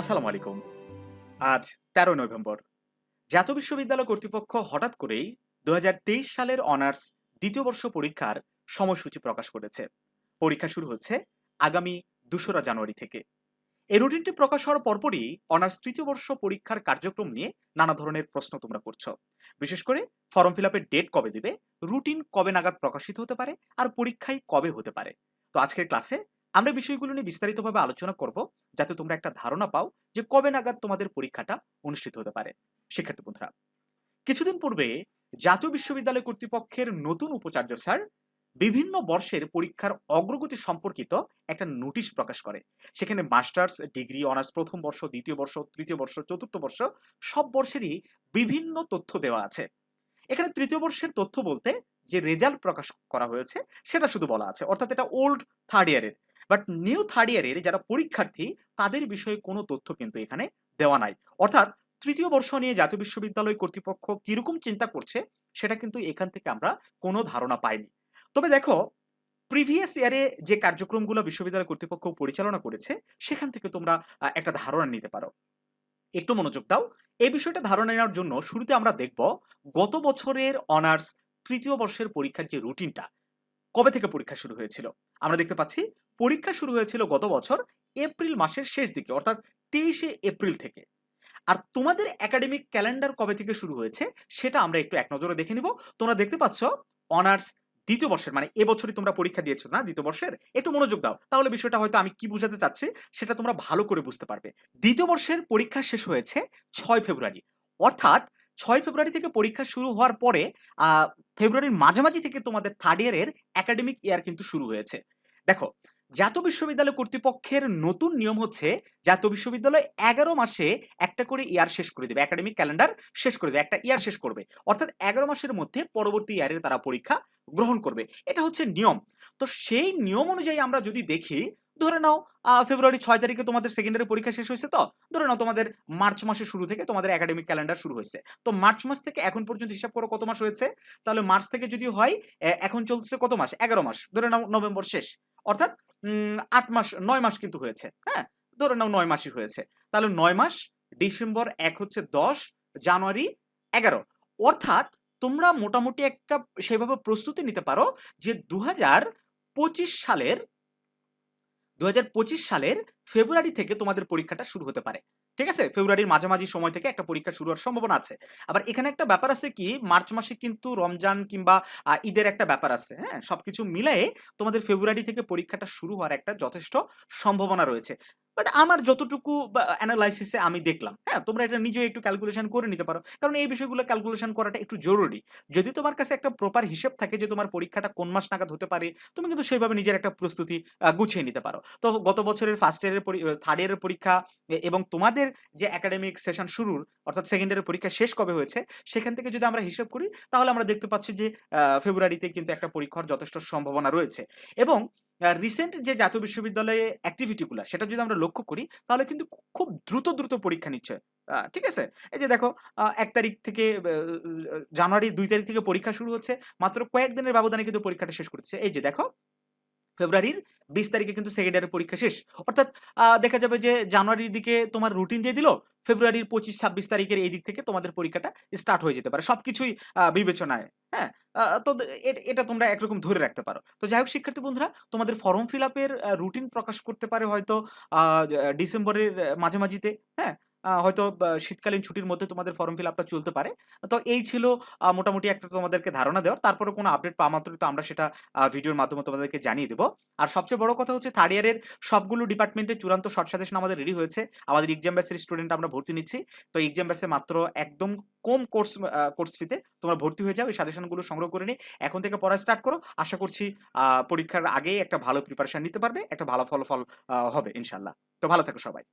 আসসালামু আলাইকুম। আজ তেরো নভেম্বর। জাতীয় বিশ্ববিদ্যালয় কর্তৃপক্ষ হঠাৎ করেই দু সালের অনার্স দ্বিতীয় বর্ষ পরীক্ষার সময়সূচি প্রকাশ করেছে। পরীক্ষা শুরু হচ্ছে আগামী দোসরা জানুয়ারি থেকে। এই রুটিনটি প্রকাশ হওয়ার পরপরই অনার্স তৃতীয় বর্ষ পরীক্ষার কার্যক্রম নিয়ে নানা ধরনের প্রশ্ন তোমরা করছ। বিশেষ করে ফর্ম ফিল আপের ডেট কবে দেবে, রুটিন কবে নাগাদ প্রকাশিত হতে পারে, আর পরীক্ষায় কবে হতে পারে। তো আজকের ক্লাসে আমরা বিষয়গুলো নিয়ে বিস্তারিতভাবে আলোচনা করব, যাতে তোমরা একটা ধারণা পাও যে কবে নাগাদ তোমাদের পরীক্ষাটা অনুষ্ঠিত হতে পারে। শিক্ষার্থী বন্ধুরা, কিছুদিন পূর্বে জাতীয় বিশ্ববিদ্যালয় কর্তৃপক্ষের নতুন উপাচার্য স্যার বিভিন্ন বর্ষের পরীক্ষার অগ্রগতি সম্পর্কিত একটা নোটিশ প্রকাশ করে। সেখানে মাস্টার্স, ডিগ্রি, অনার্স প্রথম বর্ষ, দ্বিতীয় বর্ষ, তৃতীয় বর্ষ, চতুর্থ বর্ষ সব বর্ষেরই বিভিন্ন তথ্য দেওয়া আছে। এখানে তৃতীয় বর্ষের তথ্য বলতে যে রেজাল্ট প্রকাশ করা হয়েছে সেটা শুধু বলা আছে, অর্থাৎ এটা ওল্ড থার্ড ইয়ারের। বাট নিউ থার্ড ইয়ারের যারা পরীক্ষার্থী, তাদের বিষয়ে কোনো তথ্য কিন্তু এখানে দেওয়া নাই। অর্থাৎ তৃতীয় বর্ষ নিয়ে জাতীয় বিশ্ববিদ্যালয় কর্তৃপক্ষ কীরকম চিন্তা করছে, সেটা কিন্তু এখান থেকে আমরা কোনো ধারণা পাইনি। তবে দেখো প্রিভিয়াস ইয়ারে যে কার্যক্রমগুলো বিশ্ববিদ্যালয় কর্তৃপক্ষ পরিচালনা করেছে, সেখান থেকে তোমরা একটা ধারণা নিতে পারো। একটু মনোযোগ দাও। এই বিষয়টা ধারণা নেওয়ার জন্য শুরুতে আমরা দেখব গত বছরের অনার্স তৃতীয় বর্ষের পরীক্ষার যে রুটিনটা কবে থেকে পরীক্ষা শুরু হয়েছিল? আমরা দেখতে পাচ্ছি পরীক্ষা শুরু হয়েছিল গত বছর এপ্রিল মাসের শেষ দিকে, অর্থাৎ তেইশে এপ্রিল থেকে। আর তোমাদের একাডেমিক ক্যালেন্ডার কবে থেকে শুরু হয়েছে সেটা আমরা একটু এক নজরে দেখে নিব। তোমরা দেখতে পাচ্ছ অনার্স দ্বিতীয় বর্ষের মানে এবছরই তোমরা পরীক্ষা দিয়েছ না দ্বিতীয় বর্ষের? একটু মনোযোগ দাও, তাহলে বিষয়টা হয়তো আমি কি বুঝাতে চাচ্ছি সেটা তোমরা ভালো করে বুঝতে পারবে। দ্বিতীয় বর্ষের পরীক্ষা শেষ হয়েছে ছয় ফেব্রুয়ারি, অর্থাৎ ছয় ফেব্রুয়ারি থেকে পরীক্ষা শুরু হওয়ার পরে ফেব্রুয়ারির মাঝামাঝি থেকে তোমাদের থার্ড ইয়ারের একাডেমিক ইয়ার কিন্তু শুরু হয়েছে। দেখো জাতীয় বিশ্ববিদ্যালয় কর্তৃপক্ষের নতুন নিয়ম হচ্ছে জাতীয় বিশ্ববিদ্যালয় এগারো মাসে একটা করে ইয়ার শেষ করে দেবে একাডেমিক ক্যালেন্ডার শেষ করে দেবে, একটা ইয়ার শেষ করবে। অর্থাৎ এগারো মাসের মধ্যে পরবর্তী ইয়ারের তারা পরীক্ষা গ্রহণ করবে। এটা হচ্ছে নিয়ম। তো সেই নিয়ম অনুযায়ী আমরা যদি দেখি, ধরে নাও ফেব্রুয়ারি ছয় তারিখে তোমাদের সেকেন্ডারি পরীক্ষা শেষ হয়েছে তো? ধরে নাও তোমাদের মার্চ মাসের শুরু থেকে তোমাদের একাডেমিক ক্যালেন্ডার শুরু হয়েছে। তো মার্চ মাস থেকে এখন পর্যন্ত হিসাব করো কত মাস হয়েছে? তাহলে মার্চ থেকে যদি হয় এখন চলছে কত মাস? এগারো মাস। ধরে নাও নভেম্বর শেষ। অর্থাৎ আট মাস, নয় মাস কিন্তু হয়েছে হ্যাঁ? ধরে নাও নয় মাসই হয়েছে। তাহলে নয় মাস, ডিসেম্বর এক হচ্ছে দশ, জানুয়ারি এগারো। অর্থাৎ, তোমরা মোটামুটি একটা সেভাবে প্রস্তুতি নিতে পারো যে দু সালের দু হাজার পঁচিশ সালের ফেব্রুয়ারি থেকে তোমাদের পরীক্ষাটা শুরু হতে পারে। ঠিক আছে? ফেব্রুয়ারির মাঝামাঝি সময় থেকে একটা পরীক্ষা শুরু হওয়ার সম্ভাবনা আছে। আবার এখানে একটা ব্যাপার আছে কি, মার্চ মাসে কিন্তু রমজান কিংবা ঈদের একটা ব্যাপার আছে হ্যাঁ? সবকিছু মিলাই তোমাদের ফেব্রুয়ারি থেকে পরীক্ষাটা শুরু হওয়ার একটা যথেষ্ট সম্ভাবনা রয়েছে। বাট আমার যতটুকু অ্যানালাইসিসে আমি দেখলাম হ্যাঁ? তোমরা এটা নিজেও একটু ক্যালকুলেশন করে নিতে পারো। কারণ এই বিষয়গুলো ক্যালকুলেশন করাটা একটু জরুরি। যদি তোমার কাছে একটা প্রপার হিসেব থাকে যে তোমার পরীক্ষাটা কোন মাস নাগাদ হতে পারে, তুমি কিন্তু সেইভাবে নিজের একটা প্রস্তুতি গুছিয়ে নিতে পারো। তো গত বছরের ফার্স্ট ইয়ারের থার্ড ইয়ারের পরীক্ষা এবং তোমাদের যে একাডেমিক সেশন শুরুর, অর্থাৎ সেকেন্ড ইয়ারের পরীক্ষা শেষ কবে হয়েছে, সেখান থেকে যদি আমরা হিসেব করি, তাহলে আমরা দেখতে পাচ্ছি যে ফেব্রুয়ারিতে কিন্তু একটা পরীক্ষার যথেষ্ট সম্ভাবনা রয়েছে। এবং রিসেন্ট যে জাতীয় বিশ্ববিদ্যালয়ে অ্যাক্টিভিটিগুলো সেটা যদি আমরা লক্ষ্য করি, তাহলে কিন্তু খুব দ্রুত দ্রুত পরীক্ষা নিচ্ছে। ঠিক আছে? এই যে দেখো এক তারিখ থেকে জানুয়ারি দুই তারিখ থেকে পরীক্ষা শুরু হচ্ছে, মাত্র কয়েকদিনের ব্যবধানে কিন্তু পরীক্ষাটা শেষ করছে। এই যে দেখো ফেব্রুয়ারির বিশ তারিখে কিন্তু সেকেন্ড ইয়ারের পরীক্ষা শেষ। অর্থাৎ দেখা যাবে যে জানুয়ারির দিকে তোমার রুটিন দিয়ে দিল, ফেব্রুয়ারির পঁচিশ, ছাব্বিশ তারিখের এই দিক থেকে তোমাদের পরীক্ষাটা স্টার্ট হয়ে যেতে পারে। সব কিছুই বিবেচনায়। হ্যাঁ? তো এটা তোমরা একরকম ধরে রাখতে পারো। তো যাই হোক, শিক্ষার্থী বন্ধুরা, তোমাদের ফর্ম ফিল আপের রুটিন প্রকাশ করতে পারে হয়তো ডিসেম্বরের মাঝামাঝিতে। হ্যাঁ? হয়তো শীতকালীন ছুটির মধ্যে তোমাদের ফর্ম ফিল আপটা চলতে পারে। তো এই ছিল মোটামুটি একটা তোমাদেরকে ধারণা দেওয়ার। তারপরে কোনো আপডেট পাওয়া মাত্রই তো আমরা সেটা ভিডিওর মাধ্যমে তোমাদেরকে জানিয়ে দেবো। আর সবচেয়ে বড় কথা হচ্ছে থার্ড ইয়ারের সবগুলো ডিপার্টমেন্টের চূড়ান্ত শর্ট সাজেশন আমাদের রেডি হয়েছে। আমাদের এক্সাম ব্যাসের স্টুডেন্ট আমরা ভর্তি নিচ্ছি। তো এক্সাম ব্যাসে মাত্র একদম কম কোর্স কোর্স ফিতে তোমরা ভর্তি হয়ে যাও, এই সাজেশনগুলো সংগ্রহ করে নিয়ে এখন থেকে পড়া স্টার্ট করো। আশা করছি পরীক্ষার আগেই একটা ভালো প্রিপারেশন নিতে পারবে, একটা ভালো ফলাফল হবে ইনশাল্লাহ তো ভালো থাকো সবাই।